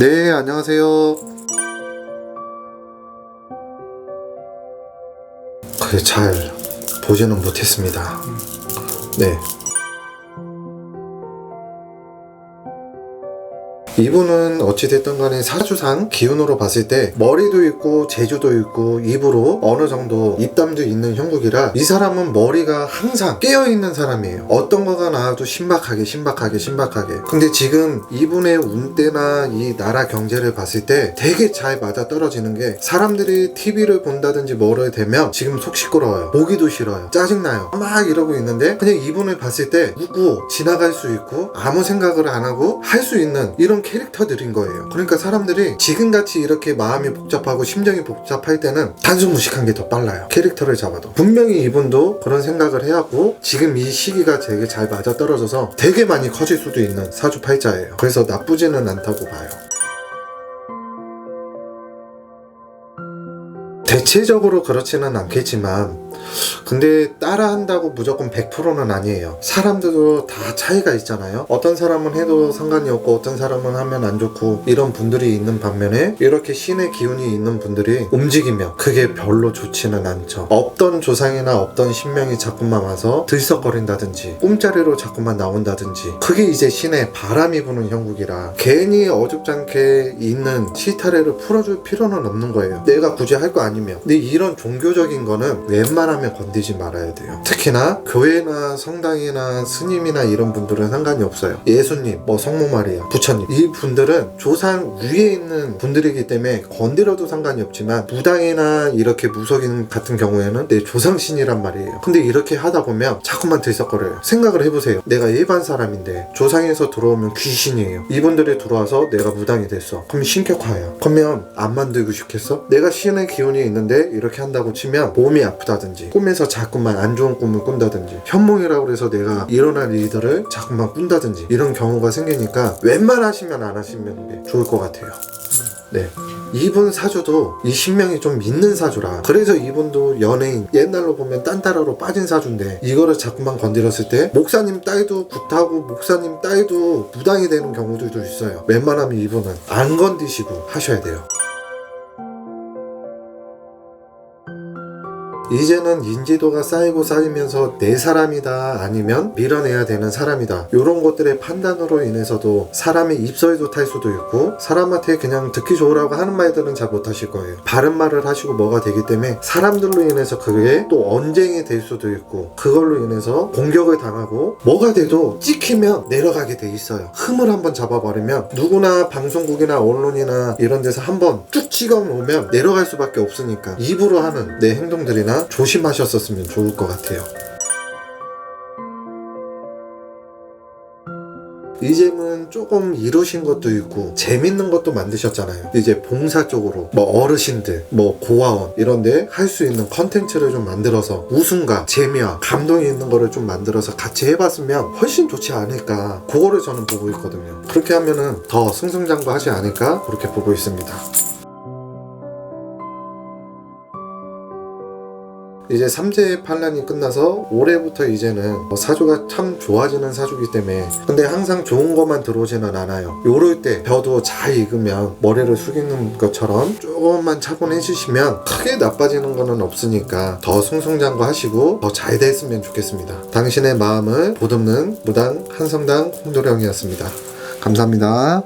네, 안녕하세요. 그래, 잘 보지는 못했습니다. 네. 이분은 어찌됐든 간에 사주상 기운으로 봤을 때 머리도 있고 재주도 있고 입으로 어느 정도 입담도 있는 형국이라 이 사람은 머리가 항상 깨어있는 사람이에요. 어떤 거가 나와도 신박하게 신박하게 신박하게. 근데 지금 이분의 운때나 이 나라 경제를 봤을 때 되게 잘 맞아 떨어지는 게 사람들이 TV를 본다든지 뭐를 되면 지금 속 시끄러워요. 보기도 싫어요. 짜증나요. 막 이러고 있는데 그냥 이분을 봤을 때 웃고 지나갈 수 있고 아무 생각을 안 하고 할 수 있는 이런 캐릭터들인 거예요. 그러니까 사람들이 지금같이 이렇게 마음이 복잡하고 심정이 복잡할 때는 단순 무식한 게 더 빨라요. 캐릭터를 잡아도. 분명히 이분도 그런 생각을 해왔고 지금 이 시기가 되게 잘 맞아 떨어져서 되게 많이 커질 수도 있는 사주팔자예요. 그래서 나쁘지는 않다고 봐요. 대체적으로 그렇지는 않겠지만 근데 따라한다고 무조건 100%는 아니에요. 사람들도 다 차이가 있잖아요. 어떤 사람은 해도 상관이 없고 어떤 사람은 하면 안 좋고 이런 분들이 있는 반면에 이렇게 신의 기운이 있는 분들이 움직이면 그게 별로 좋지는 않죠. 없던 조상이나 없던 신명이 자꾸만 와서 들썩거린다든지 꿈자리로 자꾸만 나온다든지 그게 이제 신의 바람이 부는 형국이라 괜히 어줍잖게 있는 실타래를 풀어줄 필요는 없는 거예요. 내가 굳이 할 거 아니면. 근데 이런 종교적인 거는 웬만 하면 건드지 말아야 돼요. 특히나 교회나 성당이나 스님이나 이런 분들은 상관이 없어요. 예수님, 뭐 성모 마리아, 부처님 이 분들은 조상 위에 있는 분들이기 때문에 건드려도 상관이 없지만 무당이나 이렇게 무속인 같은 경우에는 내 조상신이란 말이에요. 근데 이렇게 하다 보면 자꾸만 들썩거려요. 생각을 해보세요. 내가 일반 사람인데 조상에서 들어오면 귀신이에요. 이분들이 들어와서 내가 무당이 됐어. 그럼 신격화야. 그러면 안 만들고 싶겠어? 내가 신의 기운이 있는데 이렇게 한다고 치면 몸이 아프다든지 꿈에서 자꾸만 안 좋은 꿈을 꾼다든지 현몽이라고 해서 내가 일어날 일들을 자꾸만 꾼다든지 이런 경우가 생기니까 웬만하시면 안 하시는 게 좋을 것 같아요. 네. 이분 사주도 이 신명이 좀 믿는 사주라. 그래서 이분도 연예인 옛날로 보면 딴따라로 빠진 사주인데 이거를 자꾸만 건드렸을 때 목사님 딸도 굿하고 목사님 딸도 무당이 되는 경우들도 있어요. 웬만하면 이분은 안 건드시고 하셔야 돼요. 이제는 인지도가 쌓이고 쌓이면서 내 사람이다 아니면 밀어내야 되는 사람이다. 이런 것들의 판단으로 인해서도 사람의 입설도 탈 수도 있고 사람한테 그냥 듣기 좋으라고 하는 말들은 잘 못하실 거예요. 바른 말을 하시고 뭐가 되기 때문에 사람들로 인해서 그게 또 언쟁이 될 수도 있고 그걸로 인해서 공격을 당하고 뭐가 돼도 찍히면 내려가게 돼 있어요. 흠을 한번 잡아버리면 누구나 방송국이나 언론이나 이런 데서 한번 쭉 찍어 놓으면 내려갈 수밖에 없으니까 입으로 하는 내 행동들이나 조심하셨었으면 좋을 것 같아요. 이제는 조금 이루신 것도 있고 재밌는 것도 만드셨잖아요. 이제 봉사 쪽으로 뭐 어르신들, 뭐 고아원 이런데 할 수 있는 컨텐츠를 좀 만들어서 웃음과 재미와 감동이 있는 거를 좀 만들어서 같이 해봤으면 훨씬 좋지 않을까. 그거를 저는 보고 있거든요. 그렇게 하면은 더 승승장구하지 않을까 그렇게 보고 있습니다. 이제 삼재 반란이 끝나서 올해부터 이제는 뭐 사주가 참 좋아지는 사주기 때문에 근데 항상 좋은 것만 들어오지는 않아요. 요럴 때 벼도 잘 익으면 머리를 숙이는 것처럼 조금만 차분해지시면 크게 나빠지는 거는 없으니까 더 승승장구 하시고 더 잘 됐으면 좋겠습니다. 당신의 마음을 보듬는 무당 한성당 홍도령이었습니다. 감사합니다